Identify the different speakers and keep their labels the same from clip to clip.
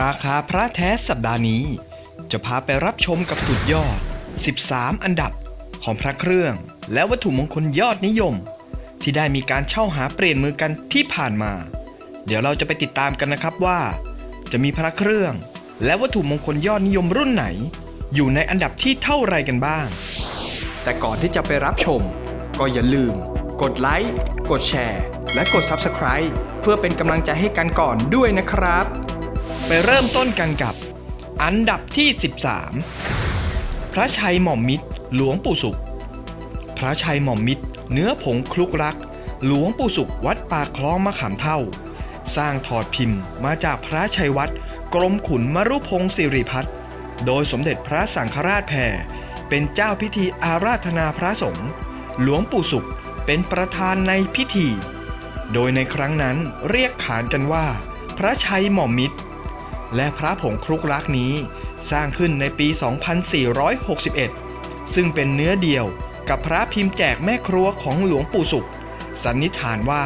Speaker 1: ราคาพระแท้สัปดาห์นี้ จะพาไปรับชมกับสุดยอด 13 อันดับของพระเครื่อง และวัตถุมงคลยอดนิยม ที่ได้มีการเช่าหาเปลี่ยนมือกันที่ผ่านมา เดี๋ยวเราจะไปติดตามกันนะครับว่า จะมีพระเครื่อง และวัตถุมงคลยอดนิยมรุ่นไหน อยู่ในอันดับที่เท่าไรกันบ้าง แต่ก่อนที่จะไปรับชม ก็อย่าลืม กดไลค์กดแชร์ และกด Subscribe เพื่อเป็นกำลังใจให้กันก่อนด้วยนะครับ ไปเริ่มต้นกันกับ อันดับที่ 13 พระชัยหม่อมมิตร หลวงปู่สุข พระชัยหม่อมมิตร เนื้อผงคลุกรัก หลวงปู่สุขวัดปากคลองมะขามเท่า สร้างถอดพิมพ์มาจากพระชัยวัดกรมขุนมรุพงศ์สิริพัฒน์โดยสมเด็จพระสังฆราชแพรเป็นเจ้าพิธีอาราธนาพระสงฆ์หลวงปู่สุขเป็นประธานในพิธี โดยในครั้งนั้นเรียกขานกันว่า พระชัยหม่อมมิตร และพระผงครุกรักนี้ สร้างขึ้นในปี 2461 ซึ่งเป็นเนื้อเดียวกับพระพิมพ์แจกแม่ครัวของหลวงปู่สุข สันนิษฐานว่า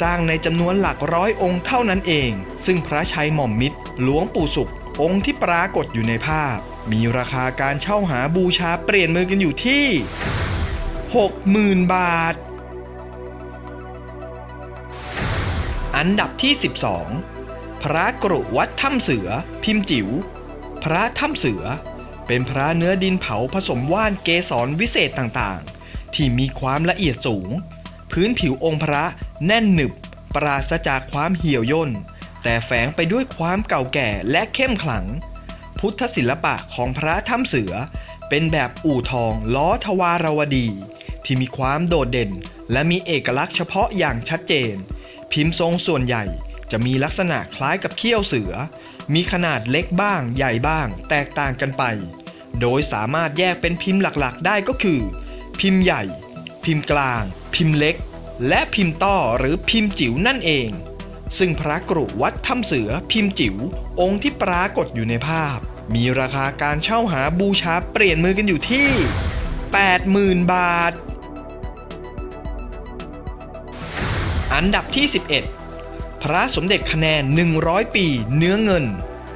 Speaker 1: สร้างในจำนวนหลักร้อยองค์เท่านั้นเอง ซึ่งพระชัยหม่อมมิตร หลวงปู่สุข องค์ที่ปรากฏอยู่ในภาพ มีราคาการเช่าหาบูชาเปลี่ยนมือกันอยู่ที่ 60,000 บาท อันดับที่ 12 พระกรุวัดถ้ำเสือ พิมพ์จิ๋วพระถ้ำเสือ เป็นพระเนื้อดินเผาผสมว่านเกสรวิเศษต่างๆ ที่มีความละเอียดสูง พื้นผิวองค์พระแน่นหนึบ ปราศจากความเหี่ยวย่น แต่แฝงไปด้วยความเก่าแก่และเข้มขลัง พุทธศิลปะของพระถ้ำเสือ เป็นแบบอู่ทองล้อทวารวดี ที่มีความโดดเด่น และมีเอกลักษณ์เฉพาะอย่างชัดเจน พิมพ์ทรงส่วนใหญ่ จะมีลักษณะคล้ายกับเขี้ยวเสือ มีขนาดเล็กบ้าง ใหญ่บ้าง แตกต่างกันไป โดยสามารถแยกเป็นพิมพ์หลักๆ ได้ก็คือ พิมพ์ใหญ่ พิมพ์กลาง พิมพ์เล็ก และพิมพ์ต้อหรือพิมพ์จิ๋วนั่นเอง ซึ่งพระกรุวัดถ้ำเสือพิมพ์จิ๋วองค์ที่ปรากฏอยู่ในภาพ มีราคาการเช่าหาบูชาเปลี่ยนมือกันอยู่ที่ 80,000 บาทอันดับที่ 11 พระสมเด็จคะแนน 100 ปี เนื้อเงิน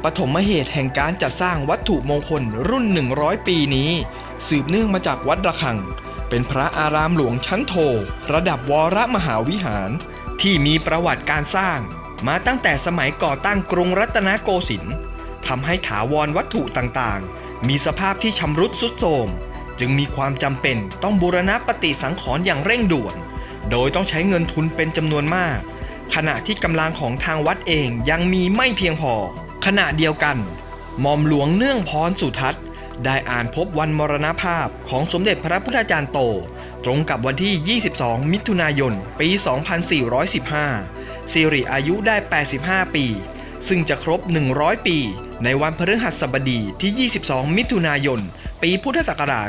Speaker 1: ปฐมเหตุแห่งการจัดสร้างวัตถุมงคลรุ่น 100 ปีนี้ สืบเนื่องมาจากวัดระฆัง เป็นพระอารามหลวงชั้นโท ระดับวรมหาวิหาร ที่มีประวัติการสร้าง มาตั้งแต่สมัยก่อตั้งกรุงรัตนโกสินทร์ทำให้ถาวรวัตถุต่างๆ มีสภาพที่ชำรุดทรุดโทรมจึงมีความจำเป็นต้องบูรณะปฏิสังขรณ์อย่างเร่งด่วน โดยต้องใช้เงินทุนเป็นจำนวนมาก ขณะที่กำลังของทางวัดเองยังมีไม่เพียงพอ ขณะเดียวกันหม่อมหลวงเนื่องพรสุทัศน์ ได้อ่านพบวันมรณภาพของสมเด็จพระพุทธจารย์โต ตรงกับวันที่ 22 มิถุนายน ปี 2415 สิริอายุได้ 85 ปี ซึ่งจะครบ 100 ปี ในวันพฤหัสบดีที่ 22 มิถุนายน ปีพุทธศักราช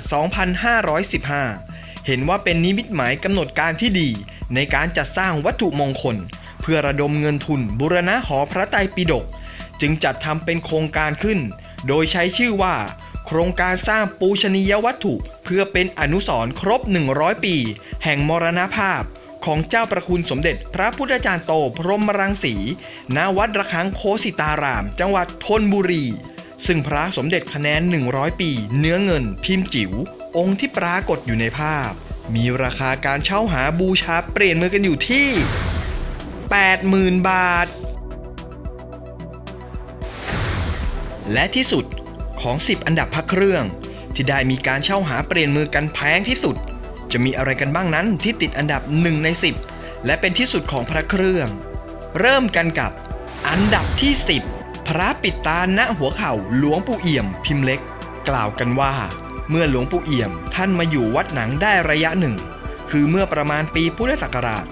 Speaker 1: 2515 เห็นว่าเป็นนิมิตหมายกำหนดการที่ดีในการจัดสร้างวัตถุมงคล เพื่อระดมเงินทุนบูรณะหอพระไตรปิฎกจึงจัดทำเป็นโครงการขึ้น โดยใช้ชื่อว่า โครงการสร้างปูชนียวัตถุ เพื่อเป็นอนุสรณ์ครบ 100 ปี แห่งมรณภาพของเจ้าประคุณสมเด็จพระพุทธจารย์โตพรหมรังสีณวัดระฆังโคสิตาราม จังหวัดธนบุรี ซึ่งพระสมเด็จคะแนน 100 ปี เนื้อเงิน พิมพ์จิ๋ว องค์ที่ปรากฏอยู่ในภาพ มีราคาการเช่าหาบูชาเปลี่ยนมือกันอยู่ที่ 80,000 บาท และที่สุดของ 10 อันดับพระเครื่อง ที่ได้มีการเช่าหาเปลี่ยนมือกันแพงที่สุด จะมีอะไรกันบ้างนั้นที่ติดอันดับ 1 ใน 10 และเป็นที่สุดของพระเครื่อง เริ่มกันกับอันดับที่ 10 พระปิดตาณหัวเข่าหลวงปู่เอี่ยมพิมพ์เล็ก กล่าวกันว่า เมื่อหลวงปู่เอี่ยมท่านมาอยู่วัดหนังได้ระยะหนึ่ง คือเมื่อประมาณปีพุทธศักราช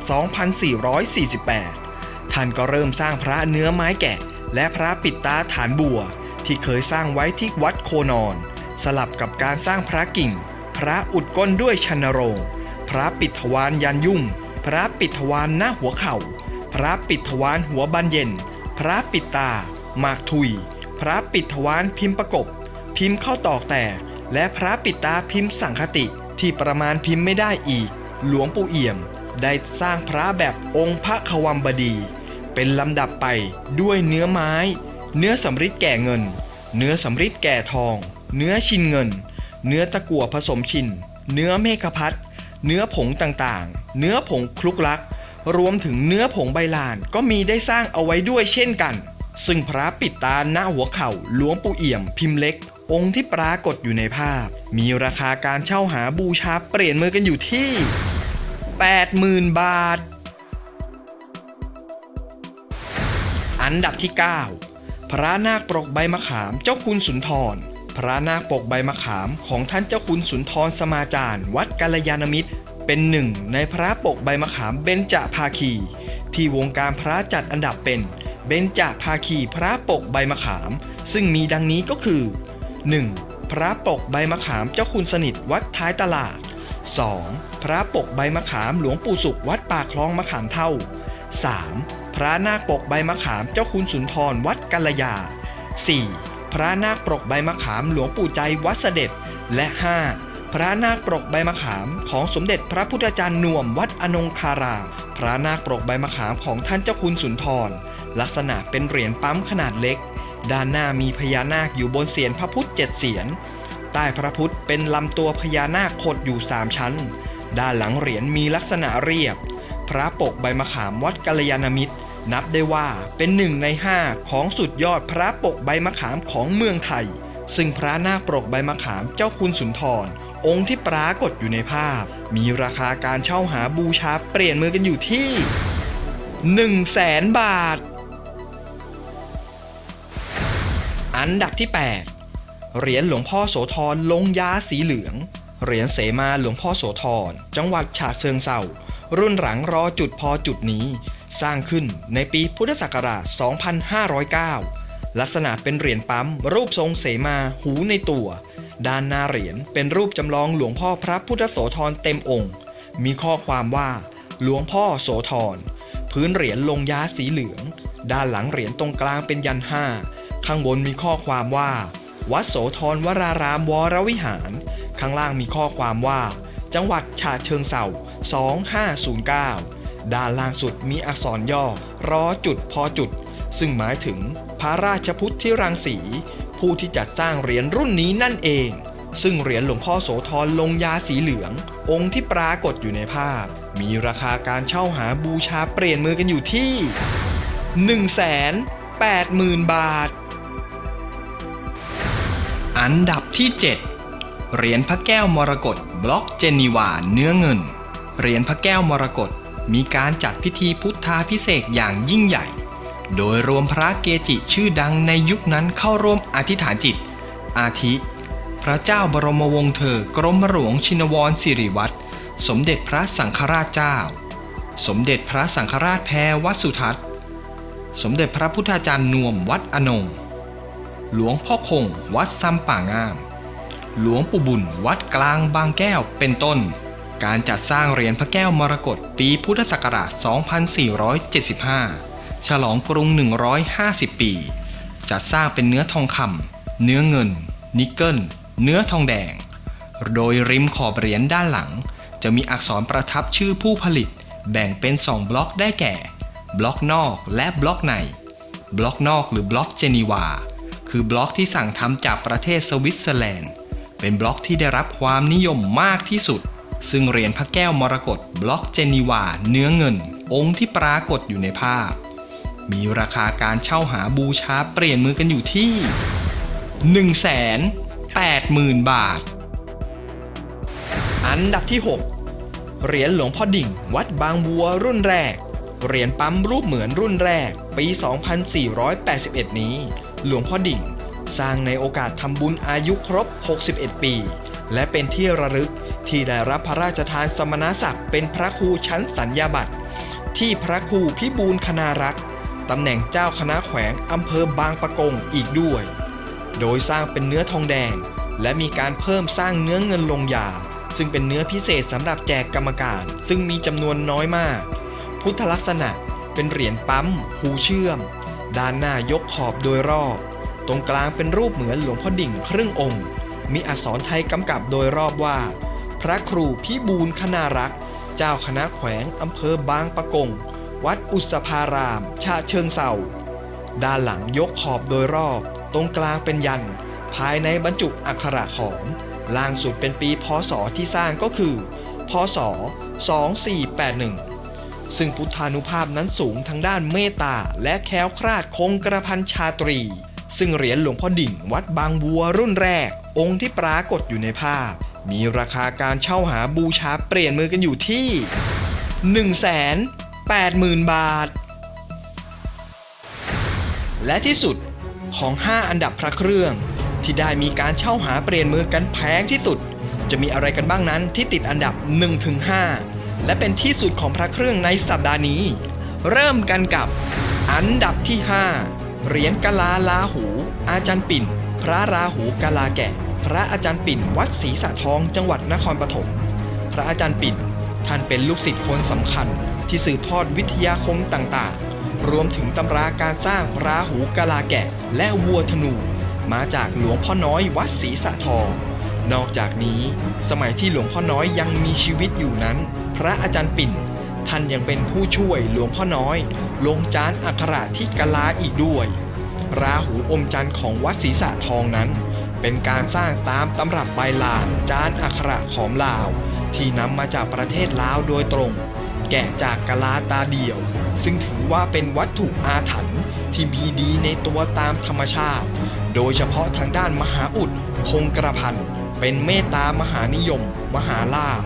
Speaker 1: 2448 ท่านก็เริ่มสร้างพระเนื้อไม้แกะ และพระปิดตาฐานบัว ที่เคยสร้างไว้ที่วัดโคนอน สลับกับการสร้างพระกิ่ง พระอุดก้นด้วยชันโรง พระปิดทวารยันยุ่ง พระปิดทวารหน้าหัวเข่า พระปิดทวารหัวบันเย็น พระปิดตาหมากทุย พระปิดทวารพิมพ์ประกบ พิมพ์เข้าตอกแตกและพระปิดตาพิมพ์สังคติที่ประมาณพิมพ์ไม่ได้อีก หลวงปู่เอี่ยมได้สร้างพระแบบองค์พระขวัมบดี เป็นลำดับไปด้วยเนื้อไม้ เนื้อสำริดแก่เงิน เนื้อสำริดแก่ทอง เนื้อชินเงิน เนื้อตะกั่วผสมชิน เนื้อเมฆพัดเนื้อผงต่างๆ เนื้อผงคลุกลัก รวมถึงเนื้อผงใบลานก็มีได้สร้างเอาไว้ด้วยเช่นกัน ซึ่งพระปิดตาหน้าหัวเข่าหลวงปู่เอี่ยมพิมพ์เล็ก องค์ที่ปรากฏอยู่ในภาพ มีราคาการเช่าหาบูชาเปลี่ยนมือกันอยู่ที่ 80,000 บาท อันดับที่ 9 พระนาคปรกใบมะขามเจ้าคุณสุนทร พระนาคปรกใบมะขามของท่านเจ้าคุณสุนทรสมาจารย์ วัดกัลยาณมิตร เป็นหนึ่งในพระปกใบมะขามเบญจภาคี ที่วงการพระจัดอันดับเป็นเบญจภาคีพระปกใบมะขาม ซึ่งมีดังนี้ก็คือ 1. พระปกใบมะขามเจ้าคุณสนิทวัดท้ายตลาด 2. พระปกใบมะขามหลวงปู่สุขวัดป่าคลองมะขามเท่า 3. พระนาคปกใบมะขามเจ้าคุณสุนทรวัดกัลยา 4. พระนาคปกใบมะขามหลวงปู่ใจวัดเสด็จ และ 5. พระนาคปกใบมะขามของสมเด็จพระพุทธจารย์นวมวัดอนงคาราม พระนาคปกใบมะขามของท่านเจ้าคุณสุนทร ลักษณะเป็นเหรียญปั๊มขนาดเล็ก ด้านหน้ามีพญานาคอยู่บนเสียนพระพุทธเจ็ดเสียนใต้พระพุทธเป็นลำตัวพญานาคขดอยู่สามชั้น ด้านหลังเหรียญมีลักษณะเรียบ พระปกใบมะขามวัดกัลยาณมิตร นับได้ว่าเป็นหนึ่งในห้าของสุดยอดพระปกใบมะขามของเมืองไทย ซึ่งพระนาคปกใบมะขามเจ้าคุณสุนทร องค์ที่ปรากฏอยู่ในภาพ มีราคาการเช่าหาบูชาเปลี่ยนมือกันอยู่ที่ 1 0 0 0 0แสนบาท อันดับที่ 8 เหรียญหลวงพ่อโสธรลงยาสีเหลือง เหรียญเสมาหลวงพ่อโสธรจังหวัดฉะเชิงเซารุ่นหลังรอจุดพอจุดนี้ สร้างขึ้นในปีพุทธศักราช 2509 ลักษณะเป็นเหรียญปั๊ม รูปทรงเสมาหูในตัว ด้านหน้าเหรียญเป็นรูปจำลองหลวงพ่อพระพุทธโสธรเต็มองค์ มีข้อความว่า หลวงพ่อโสธรพื้นเหรียญลงยาสีเหลือง ด้านหลังเหรียญตรงกลางเป็นยันห้า ข้างบนมีข้อความว่า วัดโสธรวรารามวรวิหาร ข้างล่างมีข้อความว่า จังหวัดฉะเชิงเซา2509 ด้านล่างสุดมีอักษรย่อรอจุดพอจุด ซึ่งหมายถึงพระราชพุทธที่รังสี ผู้ที่จัดสร้างเหรียญรุ่นนี้นั่นเอง ซึ่งเหรียญหลวงพ่อโสธรลงยาสีเหลือง องค์ที่ปรากฏอยู่ในภาพ มีราคาการเช่าหาบูชาเปลี่ยนมือกันอยู่ที่ 180,000 บาท อันดับที่ 7 เหรียญพระแก้วมรกตบล็อกเจนีวาเนื้อเงิน เหรียญพระแก้วมรกตมีการจัดพิธีพุทธาพิเศษอย่างยิ่งใหญ่ โดยรวมพระเกจิชื่อดังในยุคนั้นเข้าร่วมอธิษฐานจิต อาทิ พระเจ้าบรมวงศ์เธอกรมหลวงชินวรสิริวัตรสมเด็จพระสังฆราชเจ้า สมเด็จพระสังฆราชแพรวัดสุทัศน์ สมเด็จพระพุทธาจารย์นวมวัดอนง หลวงพ่อคงวัดซ้ำป่างาม หลวงปู่บุญวัดกลางบางแก้วเป็นต้น การจัดสร้างเหรียญพระแก้วมรกตปีพุทธศักราช 2475 ฉลองกรุง 150 ปี จัดสร้างเป็นเนื้อทองคำเนื้อเงิน นิกเกิล เนื้อทองแดง โดยริมขอบเหรียญด้านหลัง จะมีอักษรประทับชื่อผู้ผลิต แบ่งเป็น2บล็อกได้แก่ บล็อกนอกและบล็อกใน บล็อกนอกหรือบล็อกเจนีวา คือบล็อกที่สั่งทำจากประเทศสวิตเซอร์แลนด์ เป็นบล็อกที่ได้รับความนิยมมากที่สุด ซึ่งเหรียญพระแก้วมรกตบล็อกเจนีวา เนื้อเงิน องค์ที่ปรากฏอยู่ในภาพ มีราคาการเช่าหาบูชาเปลี่ยนมือกันอยู่ที่ 180,000 บาท อันดับที่ 6 เหรียญหลวงพ่อดิ่ง วัดบางบัวรุ่นแรก เหรียญปั๊มรูปเหมือนรุ่นแรก ปี 2481 นี้ หลวงพ่อดิ่ง สร้างในโอกาสทำบุญอายุครบ 61 ปี และเป็นที่ระลึกที่ได้รับพระราชทานสมณศักดิ์เป็นพระครูชั้นสัญญาบัตร ที่พระครูพิบูลคณารักษ์ตำแหน่งเจ้าคณะแขวงอำเภอบางปะกงอีกด้วย โดยสร้างเป็นเนื้อทองแดง และมีการเพิ่มสร้างเนื้อเงินลงยา ซึ่งเป็นเนื้อพิเศษสำหรับแจกกรรมการ ซึ่งมีจำนวนน้อยมาก พุทธลักษณะเป็นเหรียญปั๊มหูเชื่อม ด้านหน้ายกขอบโดยรอบ ตรงกลางเป็นรูปเหมือนหลวงพ่อดิ่งครึ่งองค์ มีอักษรไทยกำกับโดยรอบว่า พระครูพิบูลคณารักษ์ เจ้าคณะแขวงอำเภอบางปะกง วัดอุสภาราม ชาเชิงเศร้าด้านหลังยกขอบโดยรอบ ตรงกลางเป็นยันต์ภายในบรรจุอักขระขอมล่างสุดเป็นปีพศที่สร้างก็คือ พศ 2481 ซึ่งพุทธานุภาพนั้นสูงทางด้านเมตตาและแคล้วคลาดคงกระพันชาตรี ซึ่งเหรียญหลวงพ่อดิ่งวัดบางบัวรุ่นแรก องค์ที่ปรากฏอยู่ในภาพ มีราคาการเช่าหาบูชาเปลี่ยนมือกันอยู่ที่ 180,000 บาท และที่สุดของ 5 อันดับพระเครื่อง ที่ได้มีการเช่าหาเปลี่ยนมือกันแพงที่สุด จะมีอะไรกันบ้างนั้นที่ติดอันดับ 1-5 และเป็นที่สุดของพระเครื่องในสัปดาห์นี้ เริ่มกันกับอันดับที่ 5 เหรียญกะลาลาหู อาจารย์ปิ่น พระราหูกะลาแกะ พระอาจารย์ปิ่น วัดศรีสะทองจังหวัดนครปฐมพระอาจารย์ปิ่น ท่านเป็นลูกศิษย์คนสำคัญ ที่สืบทอดวิทยาคมต่างๆ รวมถึงตำราการสร้างพระหูกะลาแกะ และวัวธนู มาจากหลวงพ่อน้อยวัดศรีสะทอง นอกจากนี้สมัยที่หลวงพ่อน้อยยังมีชีวิตอยู่นั้น พระอาจารย์ปิ่น ท่านยังเป็นผู้ช่วยหลวงพ่อน้อย ลงจานอักขระที่กะลาอีกด้วย ราหูอมจันทร์ของวัดศรีสะทองนั้น เป็นการสร้างตามตำรับใบลานจานอักขระของลาว ที่นำมาจากประเทศลาวโดยตรง แกะจากกะลาตาเดียว ซึ่งถือว่าเป็นวัตถุอาถรรพ์ที่มีดีในตัวตามธรรมชาติ โดยเฉพาะทางด้านมหาอุดคงกระพัน เป็นเมตตามหานิยม มหาลาภ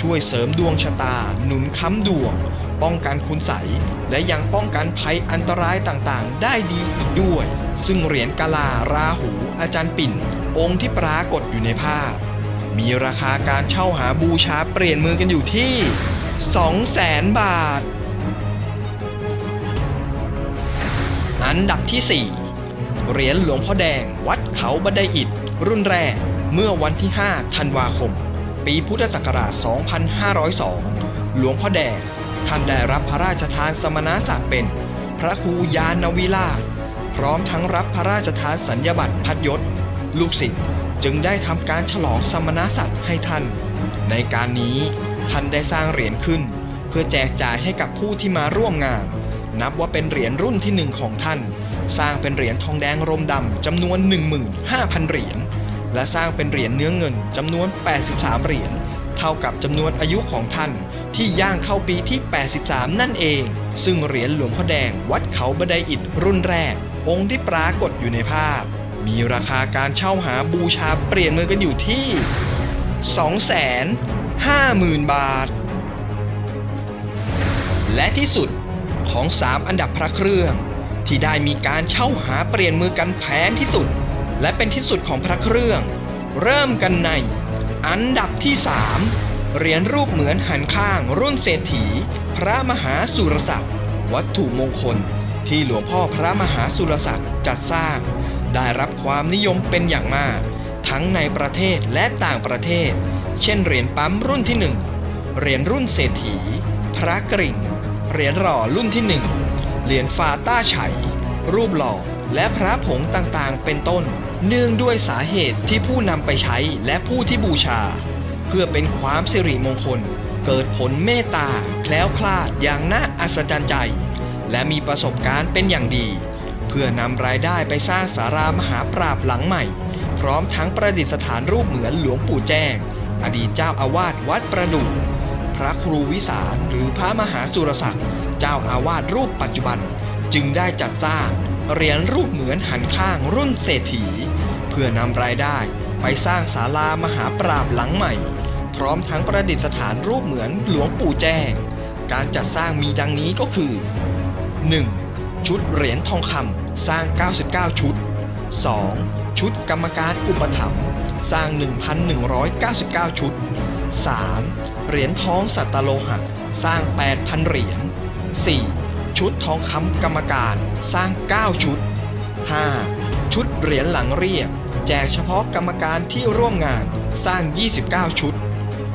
Speaker 1: ช่วยเสริมดวงชะตา หนุนค้ำดวง ป้องกันคุณใสยและยังป้องกันภัยอันตรายต่างๆ ได้ดีอีกด้วย ซึ่งเหรียญกาลาราหู อาจารย์ปิ่น องค์ที่ปรากฏอยู่ในภาพ มีราคาการเช่าหาบูชาเปลี่ยนมือกันอยู่ที่ 200,000 บาท อันดับที่ 4 เหรียญหลวงพ่อแดงวัดเขาบันไดอิฐรุ่นแรก เมื่อวันที่ 5 ธันวาคม ปีพุทธศักราช 2502 หลวงพ่อแดงท่านได้รับพระราชทานสมณศักดิ์เป็น พระครูยานวิลาพร้อมทั้งรับพระราชทานสัญญบัตรพัดยศ ลูกศิษย์จึงได้ทำการฉลองสมณศักดิ์ให้ท่าน ในการนี้ท่านได้สร้างเหรียญขึ้น เพื่อแจกจ่ายให้กับผู้ที่มาร่วมงาน นับว่าเป็นเหรียญรุ่นที่หนึ่งของท่าน สร้างเป็นเหรียญทองแดงรมดำจำนวน 15,000 เหรียญ และสร้างเป็นเหรียญเนื้อเงินจำนวน 83 เหรียญเท่ากับจำนวนอายุของท่านที่ย่างเข้าปีที่ 83 นั่นเอง ซึ่งเหรียญหลวงพ่อแดงวัดเขาบันไดอิฐรุ่นแรก องค์ที่ปรากฏอยู่ในภาพ มีราคาการเช่าหาบูชาเปลี่ยนมือกันอยู่ที่ 250,000 บาท และที่สุดของ 3 อันดับพระเครื่อง ที่ได้มีการเช่าหาเปลี่ยนมือกันแพงที่สุด และเป็นที่สุดของพระเครื่อง เริ่มกันในอันดับที่ 3 เหรียญรูปเหมือนหันข้างรุ่นเศรษฐี พระมหาสุรศักดิ์วัตถุมงคล ที่หลวงพ่อพระมหาสุรศักดิ์จัดสร้าง ได้รับความนิยมเป็นอย่างมาก ทั้งในประเทศและต่างประเทศ เช่นเหรียญปั๊มรุ่นที่ 1 เหรียญรุ่นเศรษฐี พระกริ่ง เหรียญหล่อรุ่นที่หนึ่งเหรียญฟาต้าไฉรูปหล่อและพระผงต่างๆ เป็นต้น เนื่องด้วยสาเหตุที่ผู้นำไปใช้และผู้ที่บูชา เพื่อเป็นความสิริมงคล เกิดผลเมตตาแคล้วคลาดอย่างน่าอัศจรรย์ใจ และมีประสบการณ์เป็นอย่างดี เพื่อนำรายได้ไปสร้างสารามหาปราบหลังใหม่ พร้อมทั้งประดิษฐานรูปเหมือนหลวงปู่แจ้ง อดีตเจ้าอาวาสวัดประดู่พระครูวิสารหรือพระมหาสุรศักดิ์เจ้าอาวาสรูปปัจจุบันจึงได้จัดสร้าง เหรียญรูปเหมือนหันข้างรุ่นเศรษฐี เพื่อนำรายได้ไปสร้างศาลามหาปราบหลังใหม่ พร้อมทั้งประดิษฐานรูปเหมือนหลวงปู่แจ้ง การจัดสร้างมีดังนี้ก็คือ 1. ชุดเหรียญทองคำสร้าง 99 ชุด 2. ชุดกรรมการอุปถัมภ์สร้าง 1,199 ชุด 3. เหรียญทองสัตตโลหะ สร้าง 8,000 เหรียญ 4. ชุดทองคำกรรมการสร้าง 9 ชุด 5. ชุดเหรียญหลังเรียบ แจกเฉพาะกรรมการที่ร่วมงานสร้าง 29 ชุด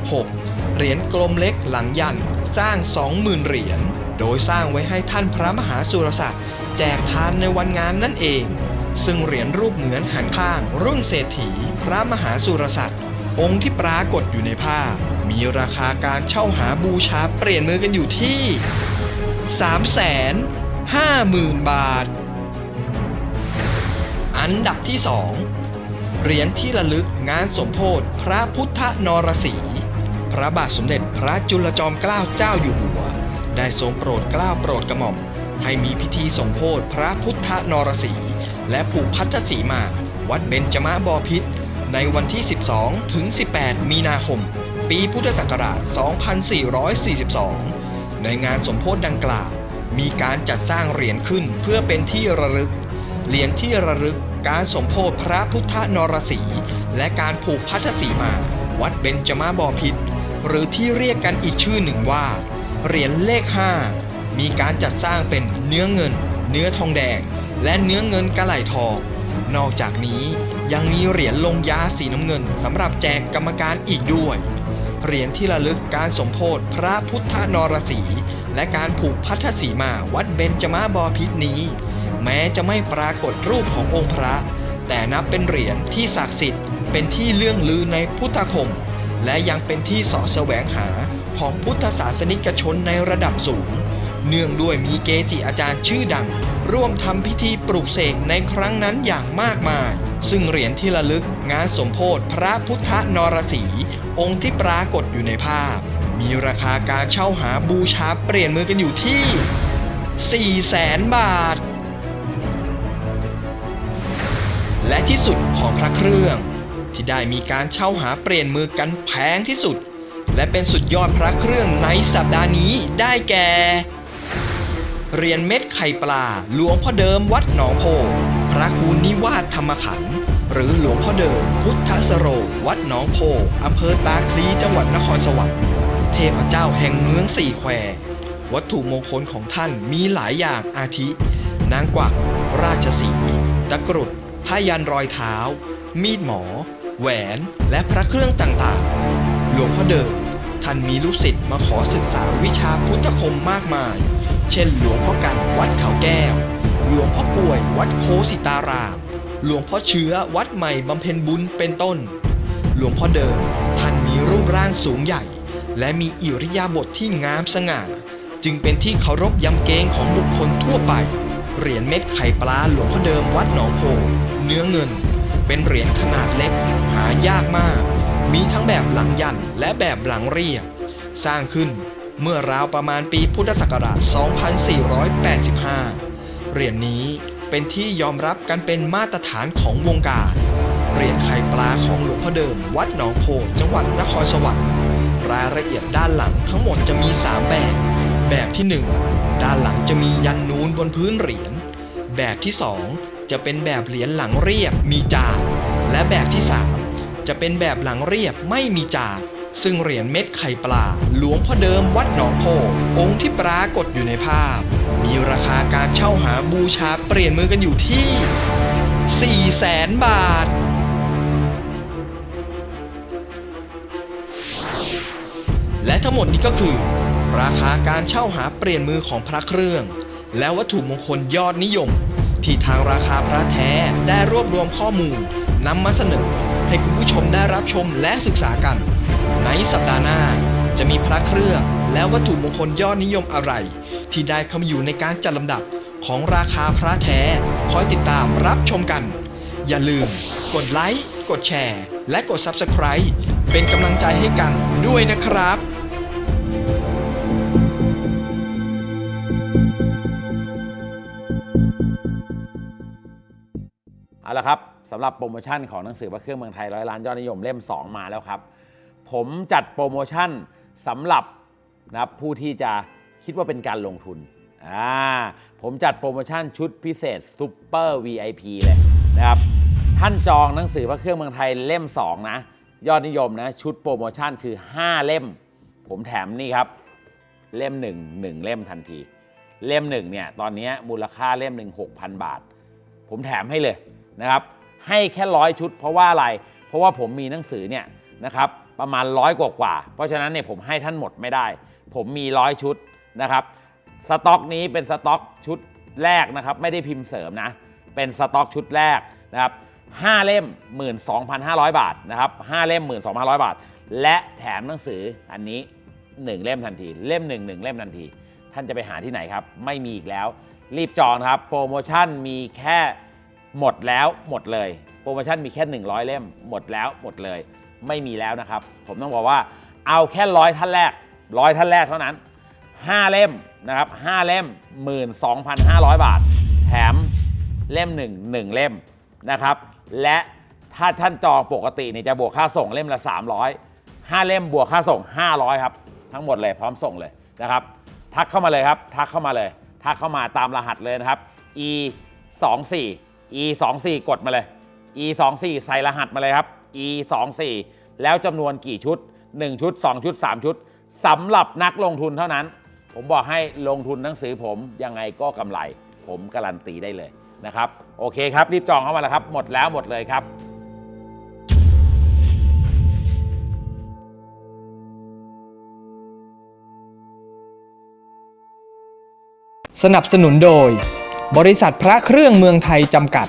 Speaker 1: 6. เหรียญกลมเล็กหลังยันสร้าง 20,000 เหรียญ โดยสร้างไว้ให้ท่านพระมหาสุรศักดิ์แจกทานในวันงานนั่นเอง ซึ่งเหรียญรูปเหมือนหันข้างรุ่นเศรษฐี พระมหาสุรศักดิ์องค์ที่ปรากฏอยู่ในภาพมีราคาการเช่าหาบูชาเปลี่ยนมือกันอยู่ที่ 3 5 0 0 0 0 บาท อันดับที่ 2 เหรียญที่ระลึกงานสมโพธิพระพุทธนรสี พระบาทสมเด็จพระจุลจอมเกล้าเจ้าอยู่หัว ได้ทรงโปรดเกล้าโปรดกระหม่อม ให้มีพิธีสมโพธิพระพุทธนรสี และผูกพัทธสีมา วัดเบญจมบพิตรในวันที่ 12 ถึง 18 มีนาคม ปีพุทธศักราช 2442 ในงานสมโพธิดังกล่าว มีการจัดสร้างเหรียญขึ้นเพื่อเป็นที่ระลึก เหรียญที่ระลึกการสมโพธิพระพุทธนรสีและการผูกพัทธสีมา วัดเบญจมาบพิตรหรือที่เรียกกันอีกชื่อหนึ่งว่า เหรียญเลข 5 มีการจัดสร้างเป็นเนื้อเงิน เนื้อทองแดง และเนื้อเงินกระไหลทอง นอกจากนี้ยังมีเหรียญลงยาสีน้ำเงินสำหรับแจกกรรมการอีกด้วย เหรียญที่ระลึกการสมโพธิพระพุทธนรสี และการผูกพัทธสีมาวัดเบญจมาบอพิษนี้ แม้จะไม่ปรากฏรูปขององค์พระ แต่นับเป็นเหรียญที่ศักดิ์สิทธิ์เป็นที่เลื่องลือในพุทธคม และยังเป็นที่สอแสวงหาของพุทธศาสนิกชนในระดับสูง เนื่องด้วยมีเกจิอาจารย์ชื่อดัง ร่วมทำพิธีปลุกเสกในครั้งนั้นอย่างมากมาย ซึ่งเหรียญที่ระลึกงานสมโพธิพระพุทธนรสีองค์ที่ปรากฏอยู่ในภาพ มีราคาการเช่าหาบูชาเปลี่ยนมือกันอยู่ที่4แสนบาท และที่สุดของพระเครื่อง ที่ได้มีการเช่าหาเปลี่ยนมือกันแพงที่สุดและเป็นสุดยอดพระเครื่องในสัปดาห์นี้ได้แก่ เหรียญเม็ดไข่ปลา หลวงพ่อเดิมวัดหนองโพ พระครูนิวาสธรรมขันธ์หรือหลวงพ่อเดิมพุทธสโร วัดหนองโพอำเภอตาคลีจังหวัดนครสวรรค์เทพเจ้าแห่งเมืองสี่แคว วัตถุมงคลของท่านมีหลายอย่างอาทิ นางกวัก ราชสีตะกรุดผ้ายันรอยเท้า มีดหมอ แหวน และพระเครื่องต่างๆ หลวงพ่อเดิมท่านมีลูกศิษย์มาขอศึกษาวิชาพุทธคมมากมาย เช่นหลวงพ่อกันวัดเขาแก้ว หลวงพ่อป่วยวัดโคสิตาราม หลวงพ่อเชื้อวัดใหม่บำเพ็ญบุญเป็นต้น หลวงพ่อเดิมท่านมีรูปร่างสูงใหญ่ และมีอิริยาบถทที่งามสง่า จึงเป็นที่เคารพยำเกรงของบุคคลทั่วไป เหรียญเม็ดไข่ปลาหลวงพ่อเดิมวัดหนองโพเนื้อเงิน เป็นเหรียญขนาดเล็ก หายากมาก มีทั้งแบบหลังยันและแบบหลังเรียบ สร้างขึ้น เมื่อราวประมาณปีพุทธศักราช 2485 เหรียญนี้เป็นที่ยอมรับกันเป็นมาตรฐานของวงการ เหรียญไข่ปลาของหลวงพ่อเดิม วัดหนองโพจังหวัดนครสวรรค์ รายละเอียดด้านหลังทั้งหมดจะมี 3 แบบ แบบที่ 1 ด้านหลังจะมียันนูนบนพื้นเหรียญ แบบที่ 2 จะเป็นแบบเหรียญหลังเรียบมีจานและแบบที่ 3 จะเป็นแบบหลังเรียบไม่มีจาน ซึ่งเหรียญเม็ดไข่ปลาหลวงพ่อเดิมวัดหนองโพองค์ที่ปรากฏอยู่ในภาพ มีราคาการเช่าหาบูชาเปลี่ยนมือกันอยู่ที่4แสนบาท และทั้งหมดนี้ก็คือ ราคาการเช่าหาเปลี่ยนมือของพระเครื่อง และวัตถุมงคลยอดนิยม ที่ทางราคาพระแท้ได้รวบรวมข้อมูลนำมาเสนอให้คุณผู้ชมได้รับชมและศึกษากัน ในสัปดาห์หน้าจะมีพระเครื่องและวัตถุมงคลยอดนิยมอะไร ที่ได้เข้ามาอยู่ในการจัดลำดับของราคาพระแท้ คอยติดตามรับชมกัน อย่าลืม กดไลค์ กดแชร์ และกด Subscribe เป็นกำลังใจให้กันด้วยนะครับ
Speaker 2: เอาละครับสำหรับโปรโมชั่นของหนังสือพระเครื่องเมืองไทยร้อยล้านยอดนิยมเล่ม 2 มาแล้วครับ ผมจัดโปรโมชั่นสำหรับนะครับผู้ที่จะคิดว่าเป็นการลงทุนอ่าผมจัดโปรโมชั่นชุดพิเศษซูเปอร์ VIP เลยนะครับท่านจองหนังสือพระเครื่องเมืองไทยเล่ม 2 นะ ยอดนิยมนะ ชุดโปรโมชั่นคือ 5 เล่ม ผมแถมนี่ครับ เล่ม 1 1 เล่มทันที เล่ม 1 เนี่ย ตอนนี้มูลค่าเล่มหนึ่ง6,000 บาท ผมแถมให้เลยนะครับ ให้แค่ร้อยชุดเพราะว่าอะไร เพราะว่าผมมีหนังสือเนี่ยนะครับ ประมาณร้อยกว่ากว่า เพราะฉะนั้นเนี่ยผมให้ท่านหมดไม่ได้ ผมมีร้อยชุดนะครับ สต็อกนี้เป็นสต็อกชุดแรกนะครับ ไม่ได้พิมพ์เสริมนะ เป็นสต็อกชุดแรกนะครับ5เล่ม 12,500 บาทนะครับ5เล่ม 12,500 บาท และแถมหนังสืออันนี้ 1 เล่มทันที เล่ม1 1เล่มทันที ท่านจะไปหาที่ไหนครับ ไม่มีอีกแล้ว รีบจองครับ โปรโมชั่นมีแค่หมดแล้วหมดเลย โปรโมชั่นมีแค่ 100 เล่มหมดแล้วหมดเลย ไม่มีแล้วนะครับ ผมต้องบอกว่าเอาแค่ร้อยท่านแรกร้อยท่านแรกเท่านั้น 5 เล่มนะครับ5เล่ม 12,500 บาท แถมเล่ม 1 1 เล่มนะครับ และถ้าท่านจองปกติเนี่ยจะบวกค่าส่งเล่มละ 300 5 เล่มบวกค่าส่ง 500 ครับ ทั้งหมดเลยพร้อมส่งเลยนะครับ ทักเข้ามาเลยครับ ทักเข้ามาเลย ทักเข้ามาตามรหัสเลยนะครับ e 2 4 e 2 4กดมาเลย e 2 4ใส่รหัสมาเลยครับ e 2 4แล้วจำนวนกี่ชุด 1 ชุด 2 ชุด 3 ชุดสำหรับนักลงทุนเท่านั้น ผมบอกให้ลงทุนหนังสือผมยังไงก็กำไร ผมการันตีได้เลยนะครับโอเคครับรีบจองเข้ามาแล้วครับ หมดแล้วหมดเลยครับ
Speaker 1: สนับสนุนโดย บริษัทพระเครื่องเมืองไทยจำกัด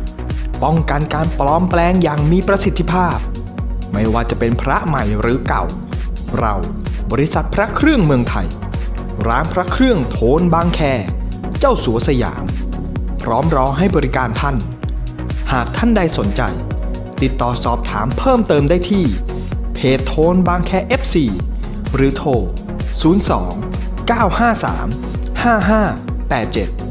Speaker 1: ป้องกันการปลอมแปลงอย่างมีประสิทธิภาพ ไม่ว่าจะเป็นพระใหม่หรือเก่า เราบริษัทพระเครื่องเมืองไทย ร้านพระเครื่องโทนบางแค เจ้าสัวสยาม พร้อมรอให้บริการท่าน หากท่านใดสนใจ ติดต่อสอบถามเพิ่มเติมได้ที่ เพจโทนบางแค FC หรือโทร 02 953 5587